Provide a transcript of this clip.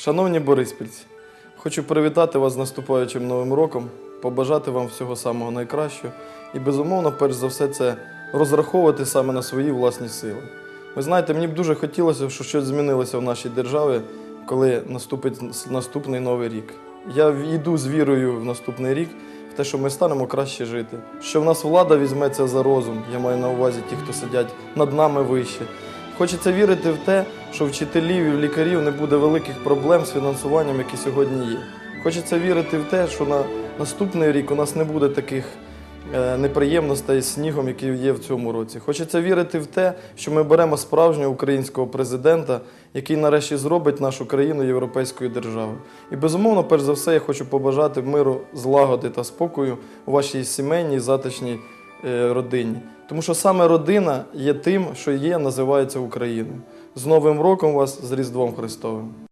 Шановні бориспільці, хочу привітати вас з наступаючим новим роком, побажати вам всього самого найкращого і, безумовно, перш за все, це розраховувати саме на свої власні сили. Ви знаєте, мені б дуже хотілося, щоб щось змінилося в нашій державі, коли наступить наступний новий рік. Я йду з вірою в наступний рік, в те, що ми станемо краще жити, що в нас влада візьметься за розум, я маю на увазі ті, хто сидять над нами вище. Хочеться вірити в те, що вчителів і лікарів не буде великих проблем з фінансуванням, які сьогодні є. Хочеться вірити в те, що на наступний рік у нас не буде таких е, неприємностей з снігом, які є в цьому році. Хочеться вірити в те, що ми беремо справжнього українського президента, який нарешті зробить нашу країну європейською державою. І безумовно, перш за все, я хочу побажати миру, злагоди та спокою у вашій сімейній затишній родині. Тому що саме родина є тим, що є, називається Україною. З Новим роком вас, з Різдвом Христовим!